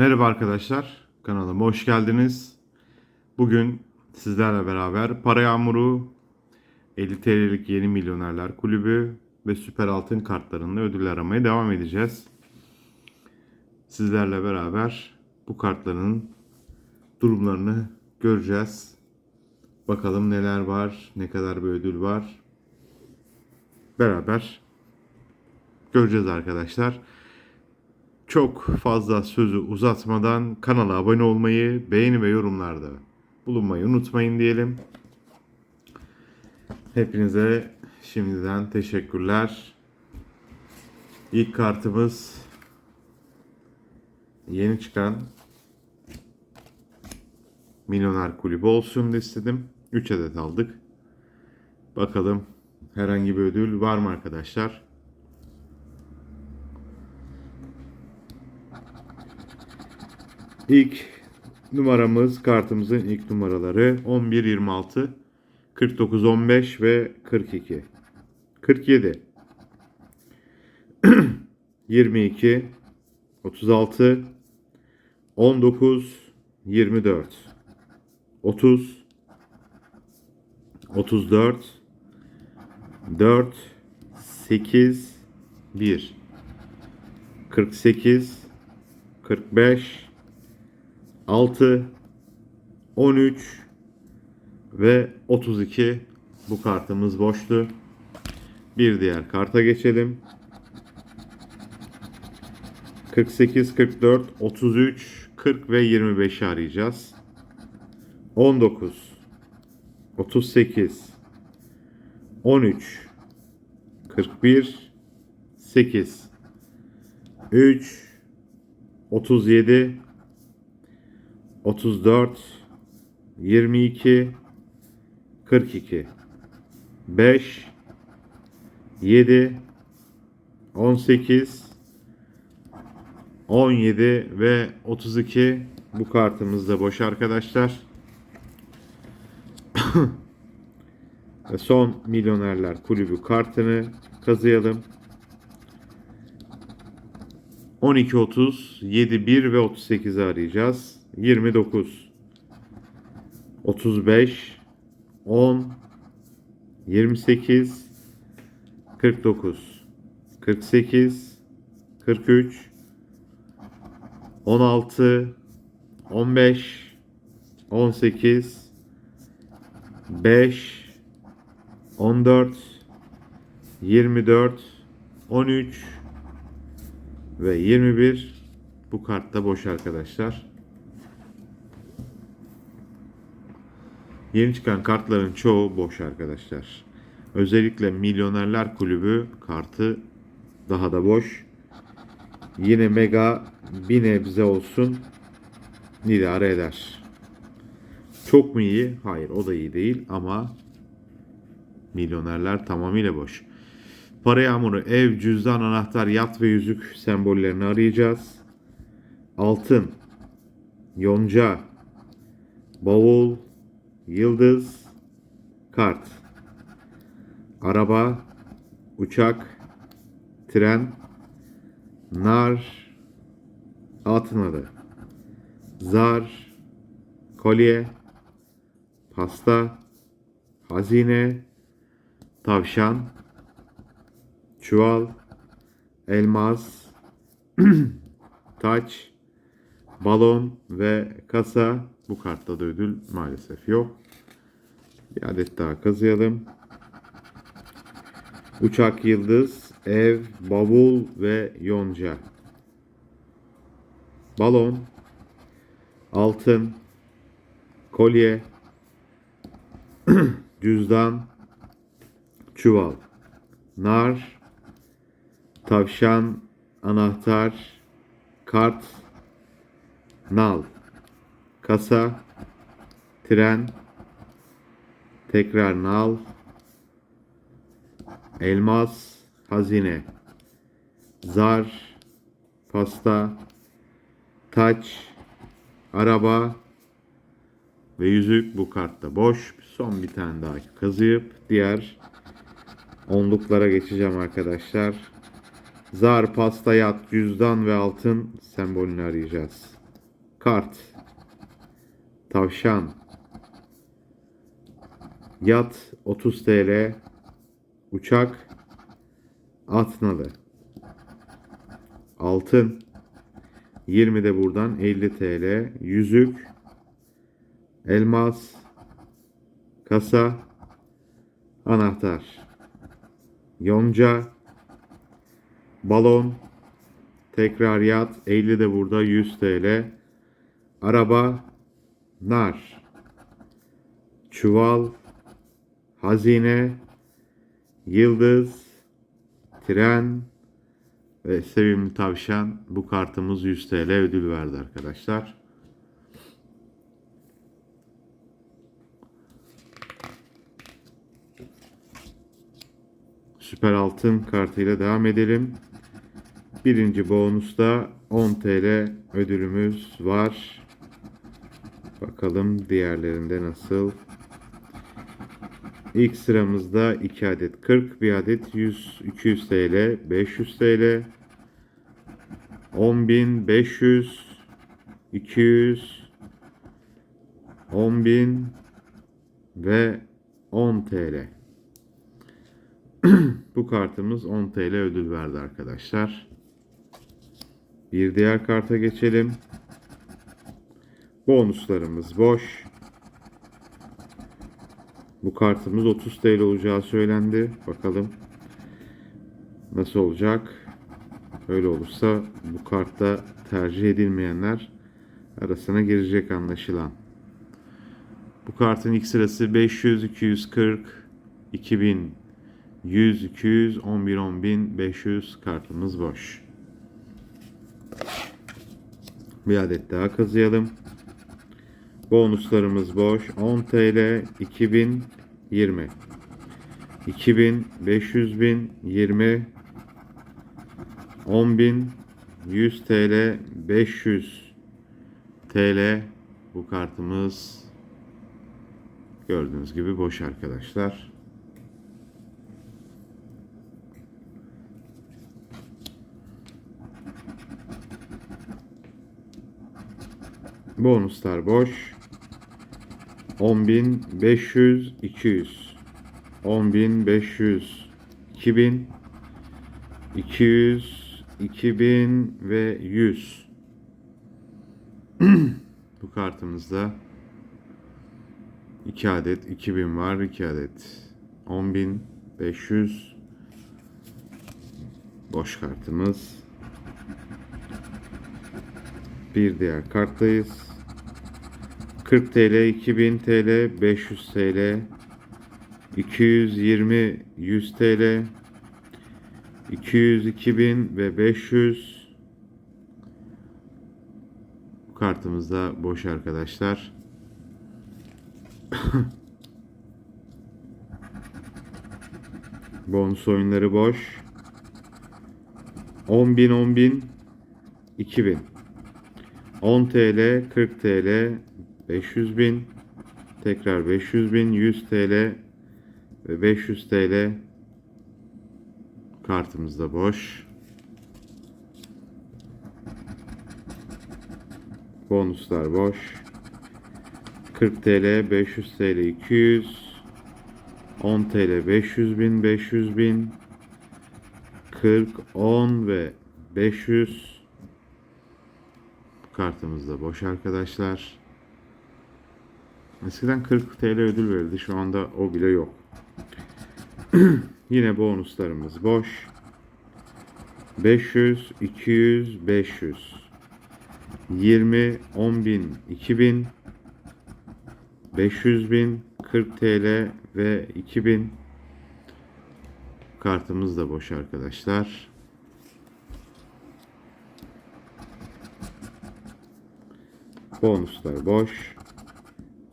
Merhaba arkadaşlar, kanalıma hoş geldiniz. Bugün sizlerle beraber Para Yağmuru, 50 TL'lik Yeni Milyonerler Kulübü ve Süper Altın kartlarında ödül aramaya devam edeceğiz. Sizlerle beraber bu kartların durumlarını göreceğiz. Bakalım neler var, ne kadar bir ödül var. Beraber göreceğiz arkadaşlar. Çok fazla sözü uzatmadan kanala abone olmayı, beğeni ve yorumlarda bulunmayı unutmayın diyelim. Hepinize şimdiden teşekkürler. İlk kartımız yeni çıkan Milyoner Kulübü olsun istedim. 3 adet aldık. Bakalım herhangi bir ödül var mı arkadaşlar? İlk numaramız kartımızın ilk numaraları 11, 26, 49, 15 ve 42. 47 22 36 19 24 30 34 4 8 1 48 45 6 13 ve 32 bu kartımız boştu. Bir diğer karta geçelim. 48, 44, 33, 40 ve 25'i arayacağız. 19 38 13 41 8 3 37 34 22 42 5 7 18 17 ve 32 bu kartımız da boş arkadaşlar. Ve son milyonerler kulübü kartını kazıyalım. 12 30 7 1 ve 38'i arayacağız. 29 35 10 28 49 48 43 16 15 18 5 14 24 13 ve 21 bu kartta boş arkadaşlar. Yeni çıkan kartların çoğu boş arkadaşlar. Özellikle Milyonerler Kulübü kartı daha da boş. Yine Mega bir nebze olsun idare eder. Çok mu iyi? Hayır o da iyi değil ama milyonerler tamamıyla boş. Para yağmuru, ev, cüzdan, anahtar, yat ve yüzük sembollerini arayacağız. Altın, yonca, bavul, yıldız, kart, araba, uçak, tren, nar, altın adı, zar, kolye, pasta, hazine, tavşan, çuval, elmas, taç, balon ve kasa. Bu kartta da ödül maalesef yok. Bir adet daha kazıyalım. Uçak yıldız, ev, bavul ve yonca. Balon, altın, kolye, cüzdan, çuval, nar, tavşan, anahtar, kart, nal, kasa, tren, tekrar nal, elmas, hazine, zar, pasta, taç, araba ve yüzük bu kartta boş. Son bir tane daha kazıyıp diğer onluklara geçeceğim arkadaşlar. Zar, pasta, yat, cüzdan ve altın sembolünü arayacağız. Kart. Tavşan. Yat 30 TL. Uçak. At nalı. Altın. 20 de buradan 50 TL. Yüzük. Elmas. Kasa. Anahtar. Yonca. Balon. Tekrar yat. 50 de burada 100 TL. Araba. Nar. Çuval. Hazine. Yıldız. Tren. Ve sevimli tavşan. Bu kartımız 100 TL ödül verdi arkadaşlar. Süper altın kartıyla devam edelim. Birinci bonusta 10 TL ödülümüz var. Bakalım diğerlerinde nasıl. İlk sıramızda 2 adet 40, 1 adet 100, 200 TL, 500 TL, 10.500, 200, 10.000 ve 10 TL. Bu kartımız 10 TL ödül verdi arkadaşlar. Bir diğer karta geçelim. Bonuslarımız boş. Bu kartımız 30 TL olacağı söylendi. Bakalım nasıl olacak. Öyle olursa bu kartta tercih edilmeyenler arasına girecek anlaşılan. Bu kartın ilk sırası 500, 240, 2000, 100, 200, 11, 10.000, 500 kartımız boş. Bir adet daha kazıyalım. Bonuslarımız boş. 10 TL 2000 20 2000 500 bin 20 10 bin 100 TL 500 TL bu kartımız gördüğünüz gibi boş arkadaşlar. Bonuslar boş. 10.500 200 10.500 2000 200 2000 ve 100 Bu kartımızda 2 adet 2000 var 2 adet. 10.500 boş kartımız. Bir diğer karttayız 40 TL, 2000 TL, 500 TL, 220, 100 TL, 200, 2000 ve 500 Bu kartımız da boş arkadaşlar. Bonus oyunları boş. 10.000, 10.000, 2000. 10 TL, 40 TL, 500 bin, tekrar 500 bin, 100 TL ve 500 TL kartımız da boş. Bonuslar boş. 40 TL, 500 TL, 200, 10 TL, 500 bin, 500 bin, 40, 10 ve 500 kartımız da boş arkadaşlar. Eskiden 40 TL ödül verildi. Şu anda o bile yok. Yine bonuslarımız boş. 500, 200, 500. 20, 10 bin, 2000, 500 bin, 40 TL ve 2000 kartımız da boş arkadaşlar. Bonuslar boş.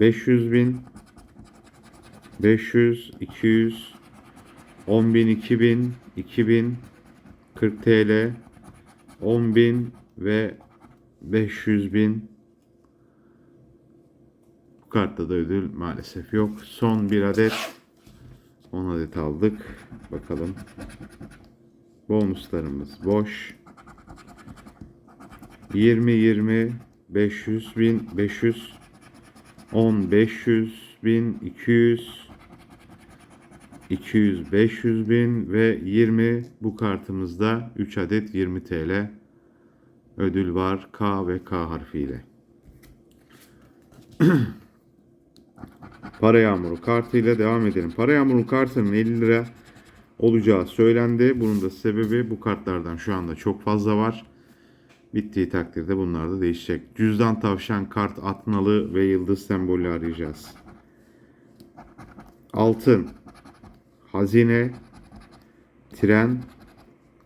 500 bin 500 200 10 bin 2000 2000 40 TL 10 bin ve 500 bin bu kartta da ödül maalesef yok. Son bir adet 10 adet aldık. Bakalım. Bonuslarımız boş. 20 20 500 bin, 500, 10, 500 bin, 200, 200, 500 bin ve 20 bu kartımızda 3 adet 20 TL ödül var K ve K harfiyle. Para yağmuru kartıyla devam edelim. Para yağmuru kartının 50 lira olacağı söylendi. Bunun da sebebi bu kartlardan şu anda çok fazla var. Bittiği takdirde bunlar da değişecek. Cüzdan tavşan kart atnalı ve yıldız sembolü arayacağız. Altın, hazine, tren,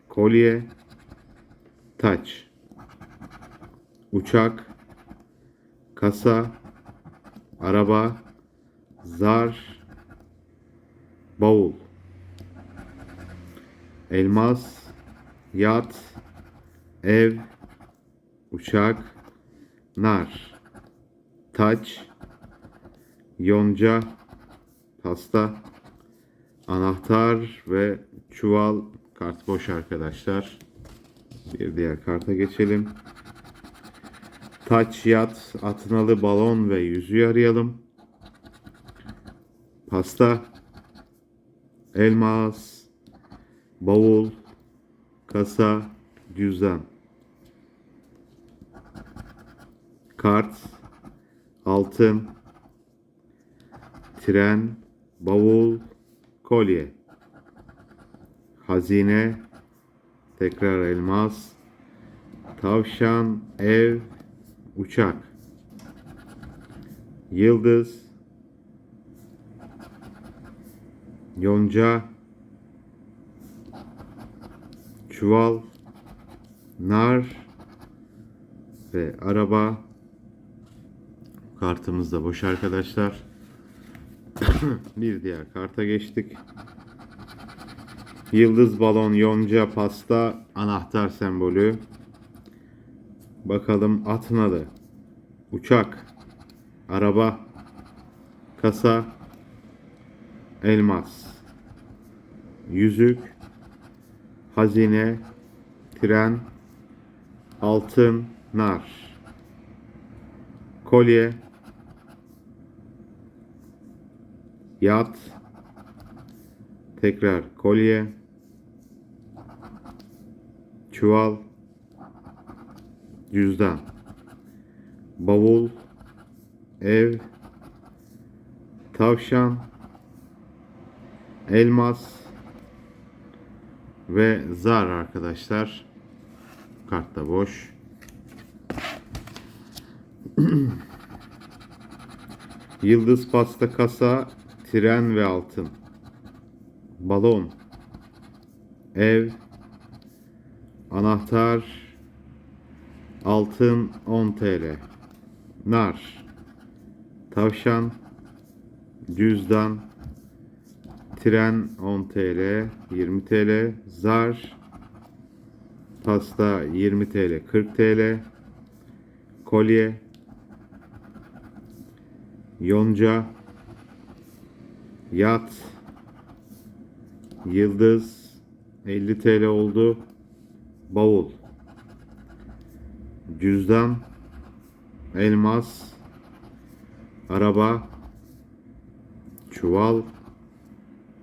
kolye, taç, uçak, kasa, araba, zar, bavul, elmas, yat, ev, uçak, nar, taç, yonca, pasta, anahtar ve çuval kart boş arkadaşlar. Bir diğer karta geçelim. Taç, yat, atnalı balon ve yüzüğü arayalım. Pasta, elmas, bavul, kasa, cüzdan. Kart, altın, tren, bavul, kolye. Hazine, tekrar elmas, tavşan, ev, uçak. Yıldız, yonca, çuval, nar ve araba. Kartımız da boş arkadaşlar. Bir diğer karta geçtik. Yıldız balon, yonca, pasta, anahtar sembolü. Bakalım atnalı. Uçak, araba, kasa, elmas, yüzük, hazine, tren, altın, nar, kolye, yat, tekrar kolye, çuval, cüzdan, bavul, ev, tavşan, elmas. Ve zar arkadaşlar. Kart da boş. Yıldız pasta kasa, tren ve altın. Balon. Ev. Anahtar. Altın 10 TL. Nar. Tavşan. Cüzdan. Tren 10 TL. 20 TL. Zar. Pasta 20 TL. 40 TL. Kolye. Yonca. Yat. Yıldız 50 TL oldu. Bavul. Cüzdan. Elmas. Araba. Çuval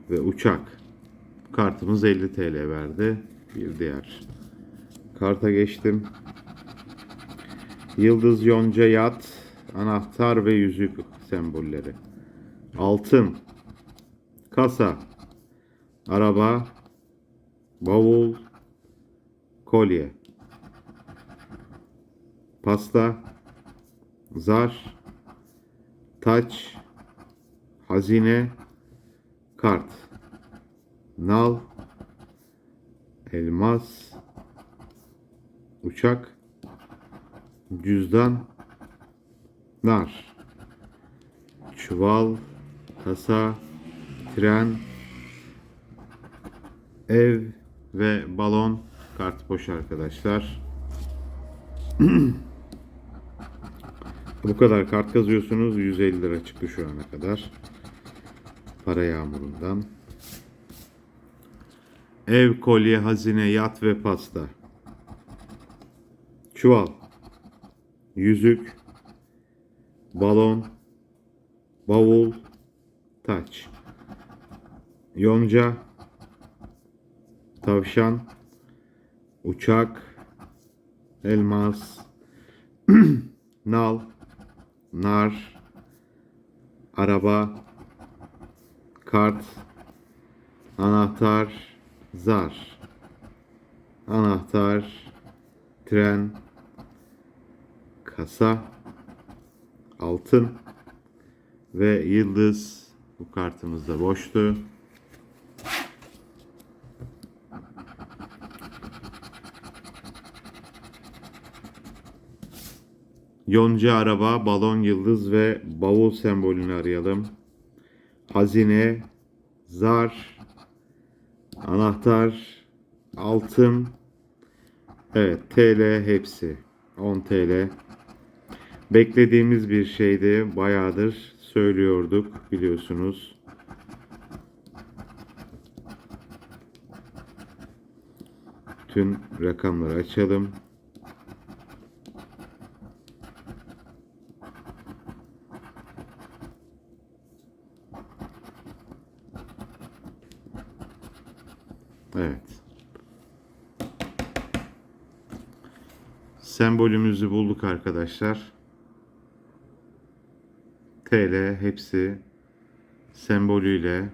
ve uçak. Kartımız 50 TL verdi. Bir diğer karta geçtim. Yıldız, yonca, yat, anahtar ve yüzük sembolleri. Altın, kasa, araba, bavul, kolye, pasta, zar, taç, hazine, kart, nal, elmas, uçak, cüzdan, nar, çuval, kasa, tren, ev ve balon kart boş arkadaşlar. Bu kadar kart kazıyorsunuz. 150 lira çıktı şu ana kadar. Para yağmurundan. Ev, kolye, hazine, yat ve pasta. Çuval. yüzük, balon, bavul, taç, yonca, tavşan, uçak, elmas, nal, nar, araba, kart, anahtar, zar, anahtar, tren, kasa, altın ve yıldız bu kartımızda boştu. Yonca araba, balon yıldız ve bavul sembolünü arayalım. Hazine, zar, anahtar, altın. Evet, TL hepsi. 10 TL. Beklediğimiz bir şeydi. Bayağıdır söylüyorduk biliyorsunuz. Bütün rakamları açalım. Arkadaşlar. TL hepsi sembolüyle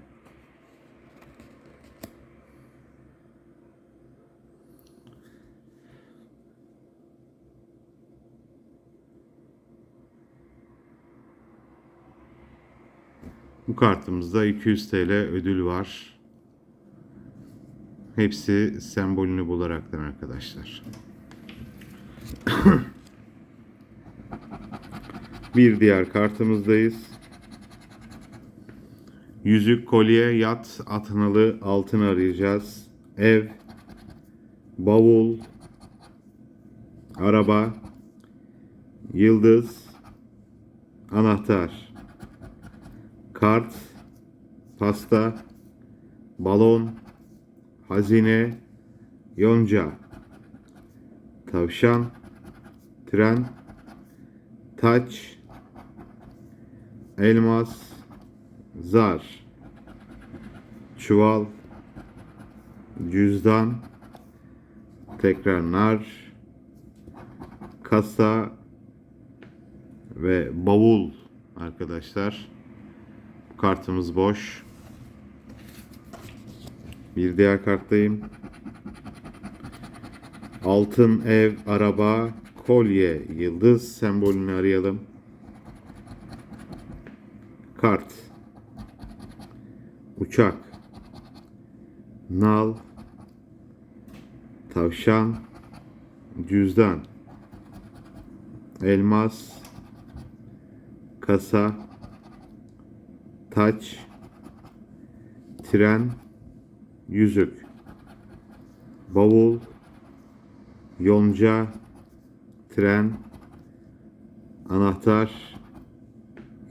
Bu kartımızda 200 TL ödül var. Hepsi sembolünü bularaktan arkadaşlar. Bir diğer kartımızdayız. Yüzük, kolye, yat, atnalı, altın arayacağız. Ev, bavul, araba, yıldız, anahtar, kart, pasta, balon, hazine, yonca, tavşan, tren, taç, elmas, zar, çuval, cüzdan, tekrar nar, kasa ve bavul arkadaşlar. Kartımız boş. Bir diğer karttayım. Altın ev, araba, kolye, yıldız sembolünü arayalım. Kart. Uçak. Nal. Tavşan. Cüzdan. Elmas. Kasa. Taç. Tren. Yüzük. Bavul. Yonca. Tren. Anahtar.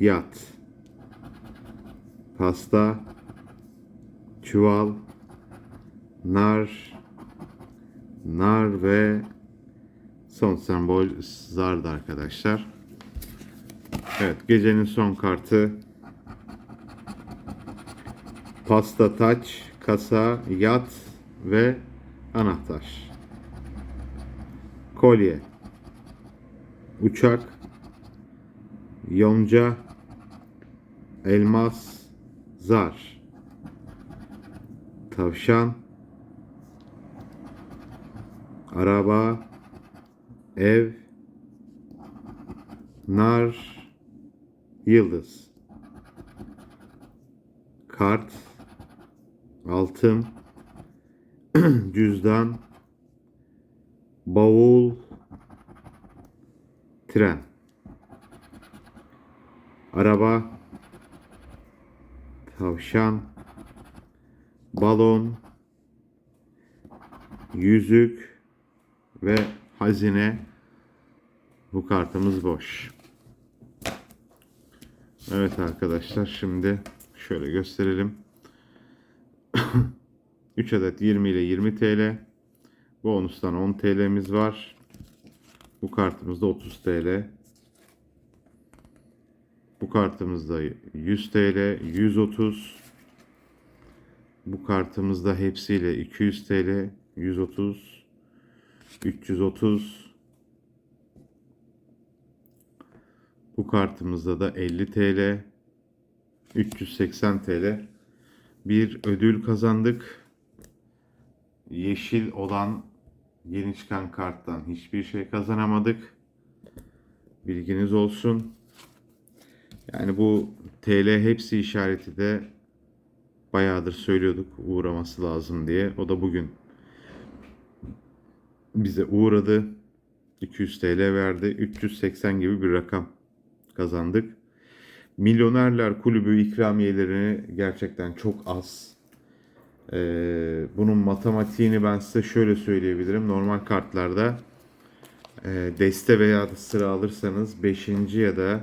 Yat. Pasta. Çuval. Nar. Nar ve son sembol zardı arkadaşlar. Evet gecenin son kartı. Pasta taç, kasa, yat ve anahtar. Kolye. Uçak. Yonca. Elmas. Zar. Tavşan. Araba. Ev. Nar. Yıldız. Kart. Altın. Cüzdan. Bavul. Tren. Araba. Tavşan. Balon. Yüzük. Ve hazine. Bu kartımız boş. Evet arkadaşlar şimdi şöyle gösterelim. 3 adet 20 ile 20 TL. Bonustan 10 TL'miz var. Bu kartımızda 30 TL. Bu kartımızda 100 TL, 130. Bu kartımızda hepsiyle 200 TL, 130, 330. Bu kartımızda da 50 TL, 380 TL. Bir ödül kazandık. Yeşil olan yeni çıkan karttan hiçbir şey kazanamadık. Bilginiz olsun. Yani bu TL hepsi işareti de bayağıdır söylüyorduk uğraması lazım diye. O da bugün bize uğradı. 200 TL verdi. 380 gibi bir rakam kazandık. Milyonerler Kulübü ikramiyeleri gerçekten çok az. Ee, bunun matematiğini ben size şöyle söyleyebilirim. Normal kartlarda e, deste veya sıra alırsanız 5. ya da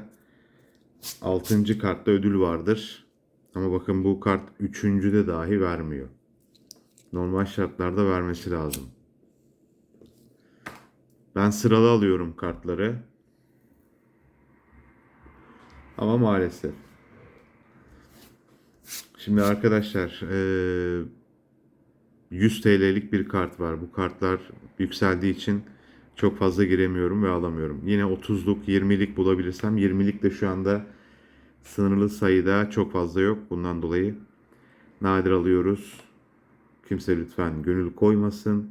6. kartta ödül vardır. Ama bakın bu kart 3. de dahi vermiyor. Normal şartlarda vermesi lazım. Ben sıralı alıyorum kartları. Ama maalesef. Şimdi arkadaşlar eee, 100 TL'lik bir kart var. Bu kartlar yükseldiği için çok fazla giremiyorum ve alamıyorum. Yine 30'luk 20'lik bulabilirsem 20'lik de şu anda sınırlı sayıda çok fazla yok. Bundan dolayı nadir alıyoruz. Kimse lütfen gönül koymasın.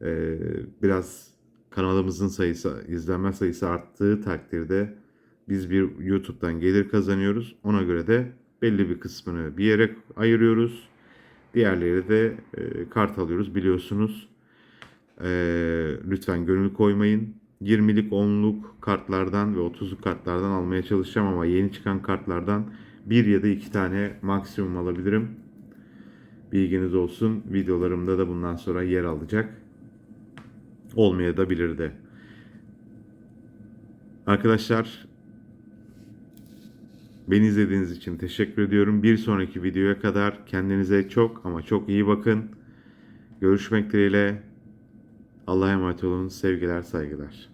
Eee, biraz kanalımızın sayısı, izlenme sayısı arttığı takdirde biz bir YouTube'dan gelir kazanıyoruz. Ona göre de belli bir kısmını bir yere ayırıyoruz. Diğerleri de e, kart alıyoruz biliyorsunuz. E, lütfen gönül koymayın. 20'lik 10'luk kartlardan ve 30'luk kartlardan almaya çalışacağım ama yeni çıkan kartlardan bir ya da iki tane maksimum alabilirim. Bilginiz olsun. Videolarımda da bundan sonra yer alacak. Olmaya da bilir de. Arkadaşlar Beni izlediğiniz için teşekkür ediyorum. Bir sonraki videoya kadar kendinize çok ama çok iyi bakın. Görüşmek dileğiyle. Allah'a emanet olun. Sevgiler, saygılar.